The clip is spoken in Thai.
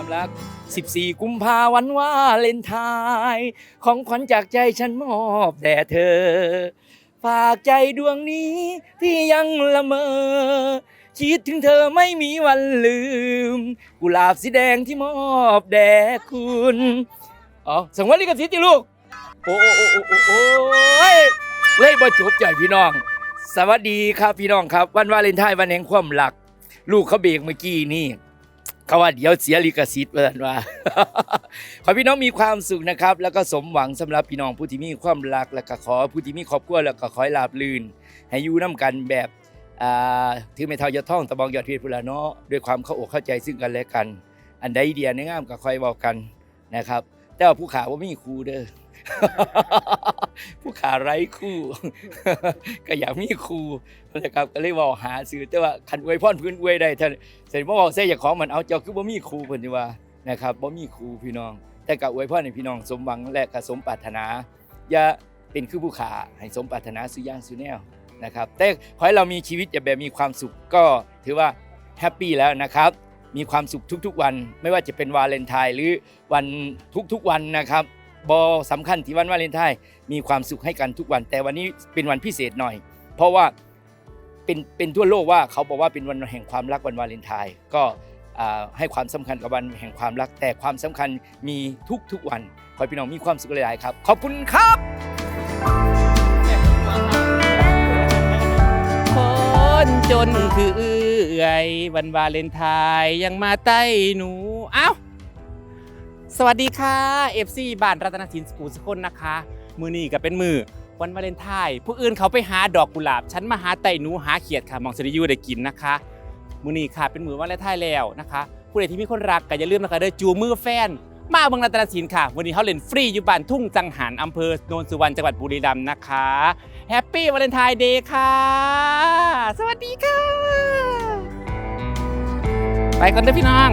ความรัก 14 กุมภาวันวาเลนไทน์ของขวัญจากใจฉันมอบแด่เธอ ฝากใจดวงนี้ที่ยังละเมอคิดถึงเธอไม่มีวันลืม กุหลาบสีแดงที่มอบแด่คุณอ๋อสังวัลิกสิทธิ์ลูก โอ้โอ้โอ้โอ้โอ้โอ้ยเล่บ่จบใจพี่น้อง สวัสดีครับพี่น้องครับ วันวาเลนไทน์วันแห่งความรัก ลูกเขาเบรกเมื่อกี้นี่ เขาว่าเดี๋ยวเสียลิขสิทธิ์ว่าซั่นว่า ขอพี่น้องมีความสุขนะครับ แล้วก็สมหวังสำหรับพี่น้องผู้ที่มีความรัก แล้วก็ขอผู้ที่มีครอบครัวแล้วก็ขอให้ราบลื่น ให้อยู่น้กันแบบอ่าถือไม่เท่ายอดท่องตะบองยอดเพชรพุลาเนาะด้วยความเข้าอกเข้าใจซึ่งกันและกัน อันใดเดียในงามก็คอยบอกกันนะครับ แต่ว่าผู้ขาว่ามีครูเด้อ ผู้ขาไร้คู่ ก็อยากมีครูนะครับก็เลยเว่าหาซื้อแต่ว่าคันอวยพรพื้นอวยได้ท่านเสร็จบ่บอกเสียอยางของมันเอาเจ้าคือบ่มีครูเพิ่นว่านะครับบ่มีครูพี่น้อง แต่ก็อวยพรให้พี่น้องสมหวังและก็สมปรารถนา อย่าเป็นคือผู้ขาให้สมปรารถนาสุย่างสุแนวนะครับแต่ขอให้เรามีชีวิตแบบมีความสุขก็ถือว่าแฮปปี้แล้วนะครับมีความสุขทุกๆวัน ไม่ว่าจะเป็นวาเลนไทน์หรือวันทุกๆวันนะครับ บอสำคัญที่วันวาเลนไทน์มีความสุขให้กันทุกวัน แต่วันนี้เป็นวันพิเศษหน่อย เพราะว่าเป็นเป็นทั่วโลกว่าเขาบอกว่าเป็นวันแห่งความรักวันวาเลนไทน์ก็ให้ความสำคัญกับวันแห่งความรัก แต่ความสำคัญมีทุกๆวันขอให้พี่น้องมีความสุขหลายๆครับ ขอบคุณครับคนจนคือเอื่อยวันวาเลนไทน์ยังมาใต้หนูเอ้า สวัสดีค่ะ FC บ้านรัตนทินสกูลสกลนะคะ มือนี้ก็เป็นมือวันวาเลนไทน์ผู้อื่นเขาไปหาดอกกุหลาบ ฉันมาหาไต่หนูหาเขียดค่ะมองสริยูได้กินนะคะ มือนี้ค่ะเป็นมือวันวาเลนไทน์แล้วนะคะผู้ใดที่มีคนรักก็อย่าลืมนะคะเด้อจูมือแฟน มาเมืองรัตนทินค่ะ วันนี้เขาเล่นฟรีอยู่บ้านทุ่งจังหันอำเภอโนนสุวรรณจังหวัดบุรีรัมย์นะคะแฮปปี้วาเลนไทน์เดย์ค่ะ สวัสดีค่ะ ไปกันเด้อพี่น้อง